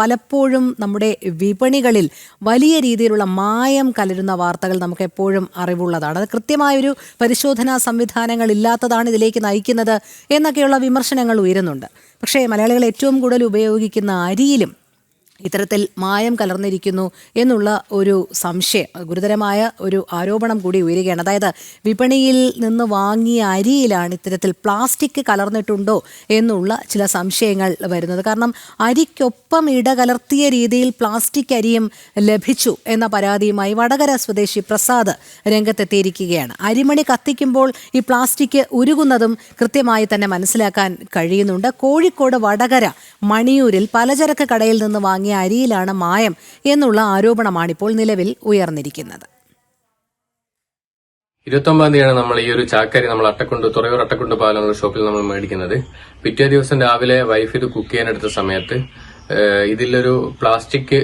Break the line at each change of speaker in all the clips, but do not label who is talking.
പലപ്പോഴും നമ്മുടെ വിപണികളിൽ വലിയ രീതിയിലുള്ള മായം കലരുന്ന വാർത്തകൾ നമുക്ക് എപ്പോഴും അറിവുള്ളതാണ്. അത് കൃത്യമായൊരു പരിശോധനാ സംവിധാനങ്ങൾ ഇല്ലാത്തതാണ് ഇതിലേക്ക് നയിക്കുന്നത് എന്നൊക്കെയുള്ള വിമർശനങ്ങൾ ഉയരുന്നുണ്ട്. പക്ഷേ മലയാളികൾ ഏറ്റവും കൂടുതൽ ഉപയോഗിക്കുന്ന അരിയിലും ഇത്തരത്തിൽ മായം കലർന്നിരിക്കുന്നു എന്നുള്ള ഒരു സംശയം ഗുരുതരമായ ഒരു ആരോപണം കൂടി ഉയരുകയാണ്. അതായത് വിപണിയിൽ നിന്ന് വാങ്ങിയ അരിയിലാണ് ഇത്തരത്തിൽ പ്ലാസ്റ്റിക് കലർന്നിട്ടുണ്ടോ എന്നുള്ള ചില സംശയങ്ങൾ വരുന്നത്. കാരണം അരിക്കൊപ്പം ഇടകലർത്തിയ രീതിയിൽ പ്ലാസ്റ്റിക് അരിയും ലഭിച്ചു എന്ന പരാതിയുമായി വടകര സ്വദേശി പ്രസാദ് രംഗത്തെത്തിയിരിക്കുകയാണ്. അരിമണി കത്തിക്കുമ്പോൾ ഈ പ്ലാസ്റ്റിക് ഉരുകുന്നതും കൃത്യമായി തന്നെ മനസ്സിലാക്കാൻ കഴിയുന്നുണ്ട്. കോഴിക്കോട് വടകര മണിയൂരിൽ പലചരക്ക് കടയിൽ നിന്ന് വാങ്ങിയ അരിയിലാണ് മായം എന്നുള്ള ആരോപണമാണ് ഇപ്പോൾ നിലവിൽ ഉയർന്നിരിക്കുന്നത്.
ഇരുപത്തൊമ്പതാം തീയതിയാണ് നമ്മൾ ഈ ഒരു ചാക്കരി നമ്മൾ അട്ടക്കുണ്ട് തുറയൂർ അട്ടക്കുണ്ട് പാലം ഷോപ്പിൽ നമ്മൾ മേടിക്കുന്നത്. പിറ്റേ ദിവസം രാവിലെ വൈഫ് ഇത് കുക്ക് ചെയ്യാനെടുത്ത സമയത്ത് ഇതിലൊരു പ്ലാസ്റ്റിക്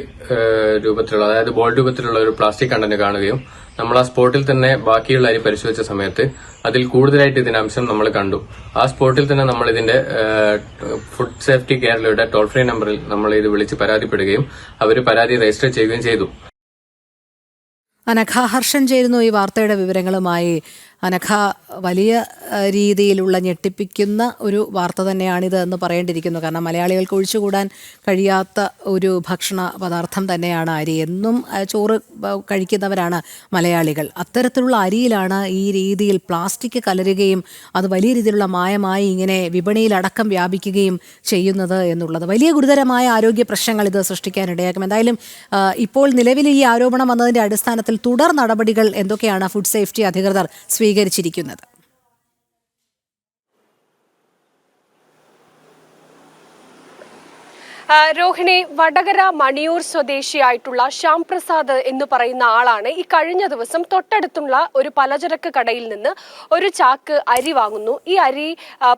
രൂപത്തിലുള്ള അതായത് ബോൾ രൂപത്തിലുള്ള ഒരു പ്ലാസ്റ്റിക് കണ്ടന്റ് കാണുകയും നമ്മൾ ആ സ്പോട്ടിൽ തന്നെ ബാക്കിയുള്ള അരി പരിശോധിച്ച സമയത്ത് അതിൽ കൂടുതലായിട്ട് ഇതിന്റെ അംശം നമ്മൾ കണ്ടു. ആ സ്പോട്ടിൽ തന്നെ നമ്മൾ ഇതിന്റെ ഫുഡ് സേഫ്റ്റി കേരളയുടെ ടോൾ ഫ്രീ നമ്പറിൽ നമ്മൾ ഇത് വിളിച്ച് പരാതിപ്പെടുകയും അവർ പരാതി രജിസ്റ്റർ ചെയ്യുകയും ചെയ്തു.
അനഘ ഹർഷൻ ചേരുന്നു ഈ വാർത്തയുടെ വിവരങ്ങളുമായി. അനഘ വലിയ രീതിയിലുള്ള ഞെട്ടിപ്പിക്കുന്ന ഒരു വാർത്ത തന്നെയാണിത് എന്ന് പറയേണ്ടിയിരിക്കുന്നു. കാരണം മലയാളികൾക്ക് ഒഴിച്ചുകൂടാൻ കഴിയാത്ത ഒരു ഭക്ഷണ പദാർത്ഥം തന്നെയാണ് അരി എന്നും ചോറ് കഴിക്കുന്നവരാണ് മലയാളികൾ. അത്തരത്തിലുള്ള അരിയിലാണ് ഈ രീതിയിൽ പ്ലാസ്റ്റിക് കലരുകയും അത് വലിയ രീതിയിലുള്ള മായമായി ഇങ്ങനെ വിപണിയിലടക്കം വ്യാപിക്കുകയും ചെയ്യുന്നത് എന്നുള്ളത്. വലിയ ഗുരുതരമായ ആരോഗ്യ പ്രശ്നങ്ങൾ ഇത് സൃഷ്ടിക്കാനിടയാക്കും. എന്തായാലും ഇപ്പോൾ നിലവിൽ ഈ ആരോപണം വന്നതിന്റെ അടിസ്ഥാനത്തിൽ തുടർ നടപടികൾ എന്തൊക്കെയാണ്? ഫുഡ് സേഫ്റ്റി അധികൃതർ സ്വീകരിച്ചിരിക്കുന്നത്
രോഹിണി വടകര മണിയൂർ സ്വദേശിയായിട്ടുള്ള ശ്യാം പ്രസാദ് എന്ന് പറയുന്ന ആളാണ് ഈ കഴിഞ്ഞ ദിവസം തൊട്ടടുത്തുള്ള ഒരു പലചരക്ക് കടയിൽ നിന്ന് ഒരു ചാക്ക് അരി വാങ്ങുന്നു. ഈ അരി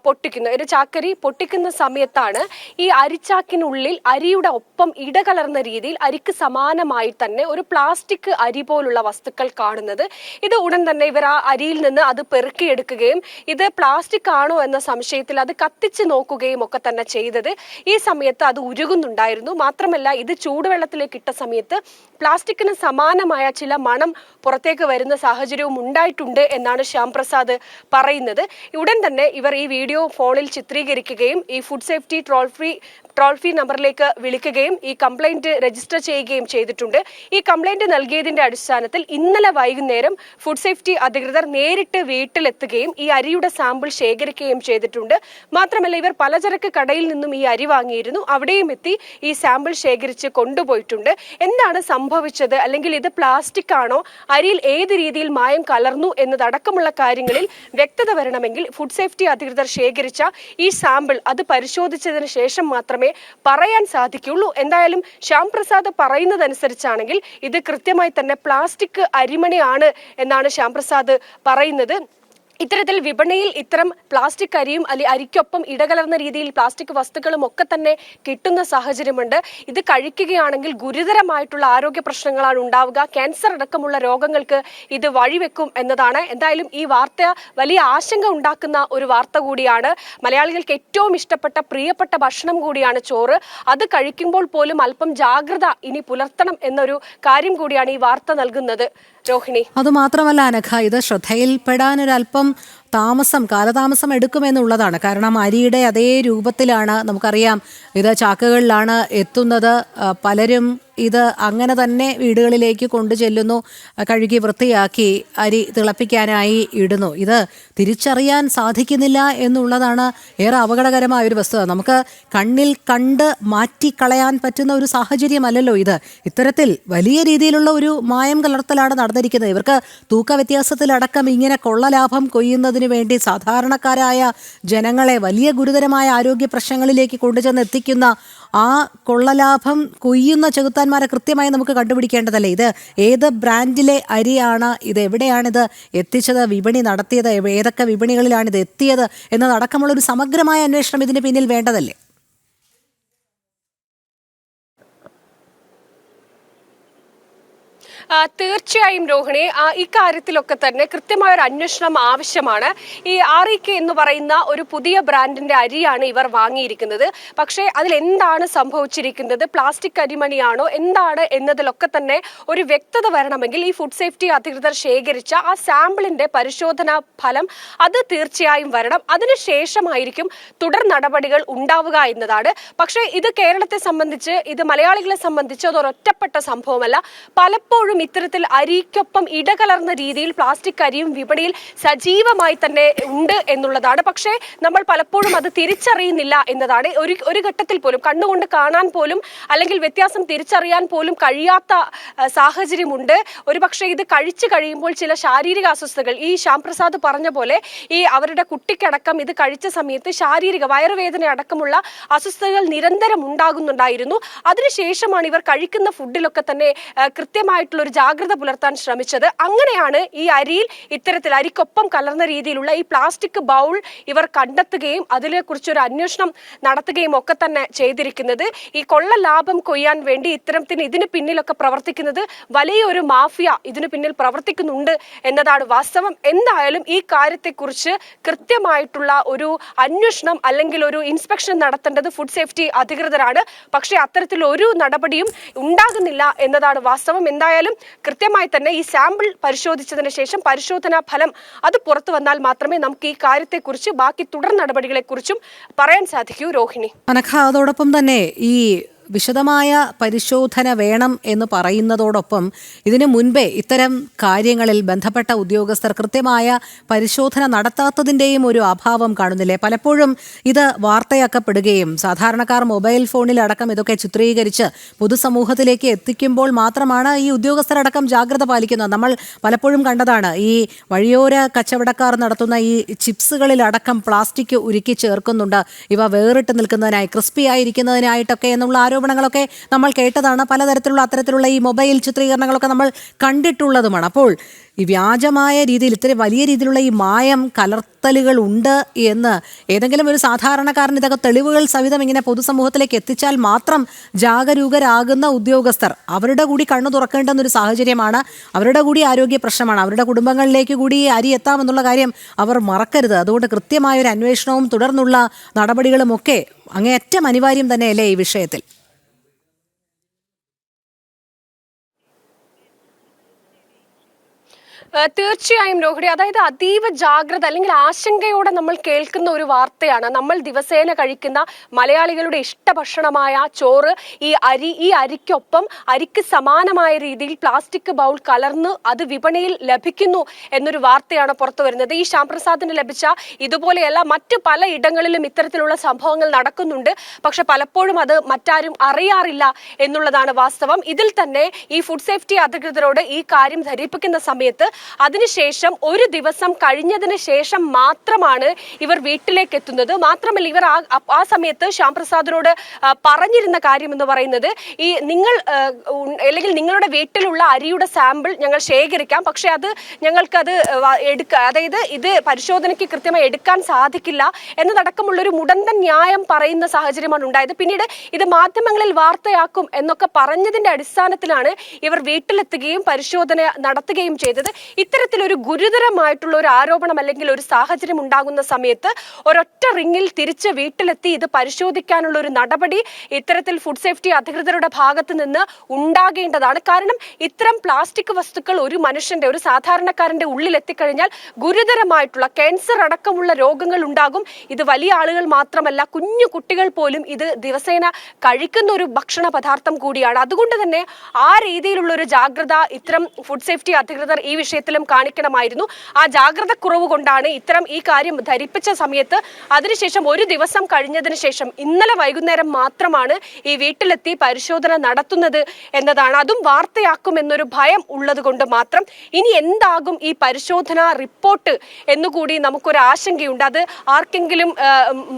പൊട്ടിക്കുന്നു. ഒരു ചാക്കരി പൊട്ടിക്കുന്ന സമയത്താണ് ഈ അരിച്ചാക്കിനുള്ളിൽ അരിയുടെ ഒപ്പം ഇടകലർന്ന രീതിയിൽ അരിക്ക് സമാനമായി തന്നെ ഒരു പ്ലാസ്റ്റിക് അരി പോലുള്ള വസ്തുക്കൾ കാണുന്നത്. ഇത് ഉടൻ തന്നെ ഇവർ ആ അരിയിൽ നിന്ന് അത് പെറുക്കിയെടുക്കുകയും ഇത് പ്ലാസ്റ്റിക് ആണോ എന്ന സംശയത്തിൽ അത് കത്തിച്ച് നോക്കുകയും ഒക്കെ തന്നെ ചെയ്തത്. ഈ സമയത്ത് അത് ഉരുകുന്നുണ്ടായിരുന്നു. മാത്രമല്ല ഇത് ചൂടുവെള്ളത്തിലേക്ക് ഇട്ട സമയത്ത് പ്ലാസ്റ്റിക്കിന് സമാനമായ ചില മണം പുറത്തേക്ക് വരുന്ന സാഹചര്യവും ഉണ്ടായിട്ടുണ്ട് എന്നാണ് ശ്യാം പ്രസാദ് പറയുന്നത്. ഉടൻ തന്നെ ഇവർ ഈ വീഡിയോ ഫോണിൽ ചിത്രീകരിക്കുകയും ഈ food safety toll free toll free നമ്പറിലേക്ക് വിളിക്കുകയും ഈ കംപ്ലൈന്റ് രജിസ്റ്റർ ചെയ്യുകയും ചെയ്തിട്ടുണ്ട്. ഈ കംപ്ലൈന്റ് നൽകിയതിന്റെ അടിസ്ഥാനത്തിൽ ഇന്നലെ വൈകുന്നേരം ഫുഡ് സേഫ്റ്റി അധികൃതർ നേരിട്ട് വീട്ടിലെത്തുകയും ഈ അരിയുടെ സാമ്പിൾ ശേഖരിക്കുകയും ചെയ്തിട്ടുണ്ട്. മാത്രമല്ല ഇവർ പലചരക്ക് കടയിൽ നിന്നും ഈ അരി വാങ്ങിയിരുന്നു. അവിടെയും എത്തി ഈ സാമ്പിൾ ശേഖരിച്ച് കൊണ്ടുപോയിട്ടുണ്ട്. എന്താണ് സംഭവിച്ചത്? അല്ലെങ്കിൽ ഇത് പ്ലാസ്റ്റിക് ആണോ? അരിയിൽ ഏത് രീതിയിൽ മായം കലർന്നു എന്നതടക്കമുള്ള കാര്യങ്ങളിൽ വ്യക്തത വരണമെങ്കിൽ ഫുഡ് സേഫ്റ്റി അധികൃതർ ശേഖരിച്ച ഈ സാമ്പിൾ അത് പരിശോധിച്ചതിന് ശേഷം മാത്രമേ പറയാൻ സാധിക്കുള്ളൂ. എന്തായാലും ശ്യാം പ്രസാദ് പറയുന്നതനുസരിച്ചാണെങ്കിൽ ഇത് കൃത്യമായി തന്നെ പ്ലാസ്റ്റിക് അരിമണിയാണ് എന്നാണ് ശ്യാം പ്രസാദ് പറയുന്നത്. ഇത്തരത്തിൽ വിപണിയിൽ ഇത്തരം പ്ലാസ്റ്റിക് അരിയും അല്ലെ അരിക്കൊപ്പം ഇടകലർന്ന രീതിയിൽ പ്ലാസ്റ്റിക് വസ്തുക്കളും ഒക്കെ തന്നെ കിട്ടുന്ന സാഹചര്യമുണ്ട്. ഇത് കഴിക്കുകയാണെങ്കിൽ ഗുരുതരമായിട്ടുള്ള ആരോഗ്യ പ്രശ്നങ്ങളാണ് ഉണ്ടാവുക. ക്യാൻസർ അടക്കമുള്ള രോഗങ്ങൾക്ക് ഇത് വഴിവെക്കും എന്നതാണ്. എന്തായാലും ഈ വാർത്ത വലിയ ആശങ്ക ഉണ്ടാക്കുന്ന ഒരു വാർത്ത കൂടിയാണ്. മലയാളികൾക്ക് ഏറ്റവും ഇഷ്ടപ്പെട്ട പ്രിയപ്പെട്ട ഭക്ഷണം കൂടിയാണ് ചോറ്. അത് കഴിക്കുമ്പോൾ പോലും അല്പം ജാഗ്രത ഇനി പുലർത്തണം എന്നൊരു കാര്യം കൂടിയാണ് ഈ വാർത്ത നൽകുന്നത്. രോഹിണി.
അതുമാത്രമല്ല അനഘ ഇത് ശ്രദ്ധയിൽപ്പെടാൻ ഒരല്പം താമസം കാലതാമസം എടുക്കുമെന്നുള്ളതാണ്. കാരണം അരിയുടെ അതേ രൂപത്തിലാണ് നമുക്കറിയാം. ഇത് ചാക്കുകളിലാണ് എത്തുന്നത്. പലരും ഇത് അങ്ങനെ തന്നെ വീടുകളിലേക്ക് കൊണ്ടു ചെല്ലുന്നു കഴുകി വൃത്തിയാക്കി അരി തിളപ്പിക്കാനായി ഇടുന്നു. ഇത് തിരിച്ചറിയാൻ സാധിക്കുന്നില്ല എന്നുള്ളതാണ് ഏറെ അപകടകരമായ ഒരു വസ്തുത. നമുക്ക് കണ്ണിൽ കണ്ട് മാറ്റിക്കളയാൻ പറ്റുന്ന ഒരു സാഹചര്യമല്ലല്ലോ ഇത്. ഇത്തരത്തിൽ വലിയ രീതിയിലുള്ള ഒരു മായം കലർത്തലാണ് നടന്നിരിക്കുന്നത്. ഇവർക്ക് തൂക്ക വ്യത്യാസത്തിലടക്കം ഇങ്ങനെ കൊള്ളലാഭം കൊയ്യുന്നതിന് വേണ്ടി സാധാരണക്കാരായ ജനങ്ങളെ വലിയ ഗുരുതരമായ ആരോഗ്യ പ്രശ്നങ്ങളിലേക്ക് കൊണ്ടുചെന്ന് എത്തിക്കുന്ന ആ കൊള്ളലാഭം കൊയ്യുന്ന ചെകുത്താന്മാരെ കൃത്യമായി നമുക്ക് കണ്ടുപിടിക്കേണ്ടതല്ലേ? ഇത് ഏത് ബ്രാൻഡിലെ അരിയാണ് ഇത്? എവിടെയാണിത് എത്തിച്ചത്? വിപണി നടത്തിയത്? ഏതൊക്കെ വിപണികളിലാണ് ഇത് എത്തിയത്? എന്നതടക്കമുള്ള ഒരു സമഗ്രമായ അന്വേഷണം ഇതിന് പിന്നിൽ വേണ്ടതല്ലേ?
തീർച്ചയായും രോഹിണി ഇക്കാര്യത്തിലൊക്കെ തന്നെ കൃത്യമായ ഒരു അന്വേഷണം ആവശ്യമാണ്. ഈ ആർ ഇ കെ എന്ന് പറയുന്ന ഒരു പുതിയ ബ്രാൻഡിന്റെ അരിയാണ് ഇവർ വാങ്ങിയിരിക്കുന്നത്. പക്ഷേ അതിൽ എന്താണ് സംഭവിച്ചിരിക്കുന്നത്? പ്ലാസ്റ്റിക് അരിമണിയാണോ? എന്താണ് എന്നതിലൊക്കെ തന്നെ ഒരു വ്യക്തത വരണമെങ്കിൽ ഈ ഫുഡ് സേഫ്റ്റി അധികൃതർ ശേഖരിച്ച ആ സാമ്പിളിന്റെ പരിശോധനാ ഫലം അത് തീർച്ചയായും വരണം. അതിനുശേഷമായിരിക്കും തുടർ നടപടികൾ ഉണ്ടാവുക എന്നതാണ്. പക്ഷേ ഇത് കേരളത്തെ സംബന്ധിച്ച് ഇത് മലയാളികളെ സംബന്ധിച്ച് അതൊരൊറ്റപ്പെട്ട സംഭവമല്ല. പലപ്പോഴും ഇത്തരത്തിൽ അരിക്കൊപ്പം ഇടകലർന്ന രീതിയിൽ പ്ലാസ്റ്റിക് അരിയും വിപണിയിൽ സജീവമായി തന്നെ ഉണ്ട് എന്നുള്ളതാണ്. പക്ഷേ നമ്മൾ പലപ്പോഴും അത് തിരിച്ചറിയുന്നില്ല എന്നതാണ്. ഒരു ഒരു ഘട്ടത്തിൽ പോലും കണ്ണുകൊണ്ട് കാണാൻ പോലും അല്ലെങ്കിൽ വ്യത്യാസം തിരിച്ചറിയാൻ പോലും കഴിയാത്ത സാഹചര്യമുണ്ട്. ഒരു പക്ഷേ ഇത് കഴിച്ചു കഴിയുമ്പോൾ ചില ശാരീരിക അസ്വസ്ഥതകൾ ഈ ശ്യാം പ്രസാദ് പറഞ്ഞ പോലെ ഈ അവരുടെ കുട്ടിക്കടക്കം ഇത് കഴിച്ച സമയത്ത് ശാരീരിക വയറുവേദന അടക്കമുള്ള അസ്വസ്ഥതകൾ നിരന്തരം ഉണ്ടാകുന്നുണ്ടായിരുന്നു. അതിനുശേഷമാണ് ഇവർ കഴിക്കുന്ന ഫുഡിലൊക്കെ തന്നെ കൃത്യമായിട്ടുള്ള ജാഗ്രത പുലർത്താൻ ശ്രമിച്ചത്. അങ്ങനെയാണ് ഈ അരിയിൽ ഇത്തരത്തിൽ അരിക്കൊപ്പം കലർന്ന രീതിയിലുള്ള ഈ പ്ലാസ്റ്റിക് ബൗൾ ഇവർ കണ്ടെത്തുകയും അതിനെക്കുറിച്ച് ഒരു അന്വേഷണം നടത്തുകയും ഒക്കെ തന്നെ ചെയ്തിരിക്കുന്നത്. ഈ കൊള്ള ലാഭം കൊയ്യാൻ വേണ്ടി ഇത്തരത്തിന് ഇതിന് പിന്നിലൊക്കെ പ്രവർത്തിക്കുന്നത് വലിയൊരു മാഫിയ ഇതിന് പിന്നിൽ പ്രവർത്തിക്കുന്നുണ്ട് എന്നതാണ് വാസ്തവം. എന്തായാലും ഈ കാര്യത്തെക്കുറിച്ച് കൃത്യമായിട്ടുള്ള ഒരു അന്വേഷണം അല്ലെങ്കിൽ ഒരു ഇൻസ്പെക്ഷൻ നടത്തേണ്ടത് ഫുഡ് സേഫ്റ്റി അധികൃതരാണ്. പക്ഷേ അത്തരത്തിൽ ഒരു നടപടിയും ഉണ്ടാകുന്നില്ല എന്നതാണ് വാസ്തവം. എന്തായാലും കൃത്യമായി തന്നെ ഈ സാമ്പിൾ പരിശോധിച്ചതിന് ശേഷം പരിശോധനാ ഫലം അത് പുറത്തു വന്നാൽ മാത്രമേ നമുക്ക് ഈ കാര്യത്തെക്കുറിച്ച് ബാക്കി തുടർ നടപടികളെക്കുറിച്ചും പറയാൻ സാധിക്കൂ രോഹിണി.
അനഘ അതോടൊപ്പം തന്നെ ഈ വിശദമായ പരിശോധന വേണം എന്ന് പറയുന്നതോടൊപ്പം ഇതിനു മുൻപേ ഇത്തരം കാര്യങ്ങളിൽ ബന്ധപ്പെട്ട ഉദ്യോഗസ്ഥർ കൃത്യമായ പരിശോധന നടത്താത്തതിന്റെയും ഒരു അഭാവം കാണുന്നില്ലേ? പലപ്പോഴും ഇത് വാർത്തയാക്കപ്പെടുകയും സാധാരണക്കാർ മൊബൈൽ ഫോണിലടക്കം ഇതൊക്കെ ചിത്രീകരിച്ച് പൊതുസമൂഹത്തിലേക്ക് എത്തിക്കുമ്പോൾ മാത്രമാണ് ഈ ഉദ്യോഗസ്ഥരടക്കം ജാഗ്രത പാലിക്കുന്നത്. നമ്മൾ പലപ്പോഴും കണ്ടതാണ് ഈ വഴിയോര കച്ചവടക്കാർ നടത്തുന്ന ഈ ചിപ്സുകളിലടക്കം പ്ലാസ്റ്റിക് ഉരുക്കി ചേർക്കുന്നുണ്ട്. ഇവ വേറിട്ട് നിൽക്കുന്നതിനായി ക്രിസ്പി ആയിരിക്കുന്നതിനായിട്ടൊക്കെ എന്നുള്ള ആരോപണങ്ങളൊക്കെ നമ്മൾ കേട്ടതാണ്. പലതരത്തിലുള്ള അത്തരത്തിലുള്ള ഈ മൊബൈൽ ചിത്രീകരണങ്ങളൊക്കെ നമ്മൾ കണ്ടിട്ടുള്ളതുമാണ്. അപ്പോൾ ഈ വ്യാജമായ രീതിയിൽ ഇത്രയും വലിയ രീതിയിലുള്ള ഈ മായം കലർത്തലുകൾ ഉണ്ട് എന്ന് ഏതെങ്കിലും ഒരു സാധാരണക്കാരൻ ഇതൊക്കെ തെളിവുകൾ സഹിതം ഇങ്ങനെ പൊതുസമൂഹത്തിലേക്ക് എത്തിച്ചാൽ മാത്രം ജാഗരൂകരാകുന്ന ഉദ്യോഗസ്ഥർ അവരുടെ കൂടി കണ്ണു തുറക്കേണ്ടുന്ന ഒരു സാഹചര്യമാണ്. അവരുടെ കൂടി ആരോഗ്യ പ്രശ്നമാണ്. അവരുടെ കുടുംബങ്ങളിലേക്ക് കൂടി അരി എത്താമെന്നുള്ള കാര്യം അവർ മറക്കരുത്. അതുകൊണ്ട് കൃത്യമായ ഒരു അന്വേഷണവും തുടർന്നുള്ള നടപടികളും ഒക്കെ അങ്ങേയറ്റം അനിവാര്യം തന്നെയല്ലേ ഈ വിഷയത്തിൽ?
തീർച്ചയായും രോഹിണി അതായത് അതീവ ജാഗ്രത അല്ലെങ്കിൽ ആശങ്കയോടെ നമ്മൾ കേൾക്കുന്ന ഒരു വാർത്തയാണ് നമ്മൾ ദിവസേന കഴിക്കുന്ന മലയാളികളുടെ ഇഷ്ടഭക്ഷണമായ ചോറ്. ഈ അരി ഈ അരിക്കൊപ്പം അരിക്ക് സമാനമായ രീതിയിൽ പ്ലാസ്റ്റിക് ബൗൾ കലർന്ന് അത് വിപണിയിൽ ലഭിക്കുന്നു എന്നൊരു വാർത്തയാണ് പുറത്തു വരുന്നത്. ഈ ശ്യാംപ്രസാദിന് ലഭിച്ച ഇതുപോലെയല്ല മറ്റ് പല ഇടങ്ങളിലും ഇത്തരത്തിലുള്ള സംഭവങ്ങൾ നടക്കുന്നുണ്ട്. പക്ഷെ പലപ്പോഴും അത് മറ്റാരും അറിയാറില്ല എന്നുള്ളതാണ് വാസ്തവം. ഇതിൽ തന്നെ ഈ ഫുഡ് സേഫ്റ്റി അധികൃതരോട് ഈ കാര്യം ധരിപ്പിക്കുന്ന സമയത്ത് അതിനുശേഷം ഒരു ദിവസം കഴിഞ്ഞതിന് ശേഷം മാത്രമാണ് ഇവർ വീട്ടിലേക്ക് എത്തുന്നത് മാത്രമല്ല ഇവർ ആ- സമയത്ത് ശ്യാം പ്രസാദിനോട് പറഞ്ഞിരുന്ന കാര്യം എന്ന് പറയുന്നത് ഈ നിങ്ങൾ അല്ലെങ്കിൽ നിങ്ങളുടെ വീട്ടിലുള്ള അരിയുടെ സാമ്പിൾ ഞങ്ങൾ ശേഖരിക്കാം. പക്ഷേ അത് ഞങ്ങൾക്കത് എടുക്ക അതായത് ഇത് പരിശോധനയ്ക്ക് കൃത്യമായി എടുക്കാൻ സാധിക്കില്ല എന്നതടക്കമുള്ള ഒരു മുടന്തൻ ന്യായം പറയുന്ന സാഹചര്യമാണ് ഉണ്ടായത്. പിന്നീട് ഇത് മാധ്യമങ്ങളിൽ വാർത്തയാക്കും എന്നൊക്കെ പറഞ്ഞതിന്റെ അടിസ്ഥാനത്തിലാണ് ഇവർ വീട്ടിലെത്തുകയും പരിശോധന നടത്തുകയും ചെയ്തത്. ഇത്തരത്തിലൊരു ഗുരുതരമായിട്ടുള്ള ഒരു ആരോപണം അല്ലെങ്കിൽ ഒരു സാഹചര്യം ഉണ്ടാകുന്ന സമയത്ത് ഒരൊറ്റ റിങ്ങിൽ തിരിച്ച് വീട്ടിലെത്തി ഇത് പരിശോധിക്കാനുള്ള ഒരു നടപടി ഇത്തരത്തിൽ ഫുഡ് സേഫ്റ്റി അധികൃതരുടെ ഭാഗത്ത് നിന്ന് ഉണ്ടാകേണ്ടതാണ്. കാരണം ഇത്തരം പ്ലാസ്റ്റിക് വസ്തുക്കൾ ഒരു മനുഷ്യന്റെ ഒരു സാധാരണക്കാരന്റെ ഉള്ളിൽ എത്തിക്കഴിഞ്ഞാൽ ഗുരുതരമായിട്ടുള്ള ക്യാൻസർ അടക്കമുള്ള രോഗങ്ങൾ ഉണ്ടാകും. ഇത് വലിയ ആളുകൾ മാത്രമല്ല കുഞ്ഞു കുട്ടികൾ പോലും ഇത് ദിവസേന കഴിക്കുന്ന ഒരു ഭക്ഷണ പദാർത്ഥം കൂടിയാണ്. അതുകൊണ്ട് തന്നെ ആ രീതിയിലുള്ള ഒരു ജാഗ്രത ഇത്തരം ഫുഡ് സേഫ്റ്റി അധികൃതർ ഈ വിഷയത്തിലും കാണിക്കണമായിരുന്നു. ആ ജാഗ്രത കുറവ് കൊണ്ടാണ് ഇത്തരം ഈ കാര്യം ധരിപ്പിച്ച സമയത്ത് അതിനുശേഷം ഒരു ദിവസം കഴിഞ്ഞതിന് ശേഷം ഇന്നലെ വൈകുന്നേരം മാത്രമാണ് ഈ വീട്ടിലെത്തി പരിശോധന നടത്തുന്നത് എന്നതാണ്. അതും വാർത്തയാക്കുമെന്നൊരു ഭയം ഉള്ളത് കൊണ്ട് മാത്രം ഇനി എന്താകും ഈ പരിശോധന റിപ്പോർട്ട് എന്നുകൂടി നമുക്കൊരു ആശങ്കയുണ്ട്. അത് ആർക്കെങ്കിലും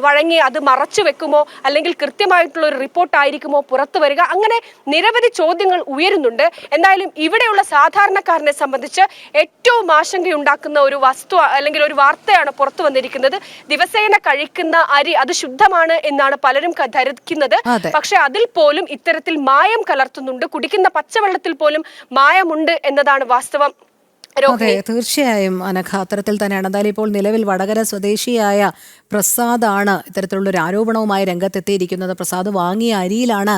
വഴങ്ങി അത് മറച്ചു വെക്കുമോ? അല്ലെങ്കിൽ കൃത്യമായിട്ടുള്ള ഒരു റിപ്പോർട്ടായിരിക്കുമോ പുറത്തു വരിക? അങ്ങനെ നിരവധി ചോദ്യങ്ങൾ ഉയരുന്നുണ്ട്. എന്തായാലും ഇവിടെയുള്ള സാധാരണക്കാരനെ സംബന്ധിച്ച് ഏറ്റവും ആശങ്കയുണ്ടാക്കുന്ന ഒരു വസ്തു അല്ലെങ്കിൽ ഒരു വാർത്തയാണ് പുറത്തു വന്നിരിക്കുന്നത്. ദിവസേന കഴിക്കുന്ന അരി അത് ശുദ്ധമാണ് എന്നാണ് പലരും ധരിക്കുന്നത്. പക്ഷെ അതിൽ പോലും ഇത്തരത്തിൽ മായം കലർത്തുന്നുണ്ട്. കുടിക്കുന്ന പച്ചവെള്ളത്തിൽ പോലും മായമുണ്ട് എന്നതാണ് വാസ്തവം.
അതെ തീർച്ചയായും അനഘ അത്തരത്തിൽ തന്നെയാണ്. എന്തായാലും ഇപ്പോൾ നിലവിൽ വടകര സ്വദേശിയായ പ്രസാദാണ് ഇത്തരത്തിലുള്ള ഒരു ആരോപണവുമായി രംഗത്തെത്തിയിരിക്കുന്നത്. പ്രസാദ് വാങ്ങിയ അരിയിലാണ്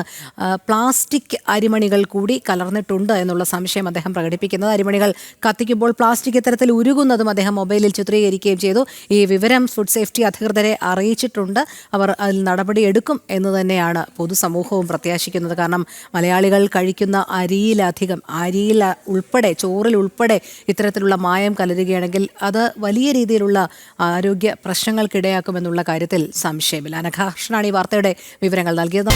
പ്ലാസ്റ്റിക് അരിമണികൾ കൂടി കലർന്നിട്ടുണ്ട് എന്നുള്ള സംശയം അദ്ദേഹം പ്രകടിപ്പിക്കുന്നത്. അരിമണികൾ കത്തിക്കുമ്പോൾ പ്ലാസ്റ്റിക് ഇത്തരത്തിൽ ഉരുകുന്നതും അദ്ദേഹം മൊബൈലിൽ ചിത്രീകരിക്കുകയും ചെയ്തു. ഈ വിവരം ഫുഡ് സേഫ്റ്റി അധികൃതരെ അറിയിച്ചിട്ടുണ്ട്. അവർ അതിൽ നടപടിയെടുക്കും എന്ന് തന്നെയാണ് പൊതുസമൂഹവും പ്രത്യാശിക്കുന്നത്. കാരണം മലയാളികൾ കഴിക്കുന്ന അരിയിലധികം അരിയിൽ ഉൾപ്പെടെ ചോറിൽ ഉൾപ്പെടെ ഇത്തരത്തിലുള്ള മായം കലരുകയാണെങ്കിൽ അത് വലിയ രീതിയിലുള്ള ആരോഗ്യ പ്രശ്നങ്ങൾക്കിടയാക്കുമെന്നുള്ള കാര്യത്തിൽ സംശയമില്ല. അനഘാഷനാണ് ഈ വാർത്തയുടെ വിവരങ്ങൾ നൽകിയത്.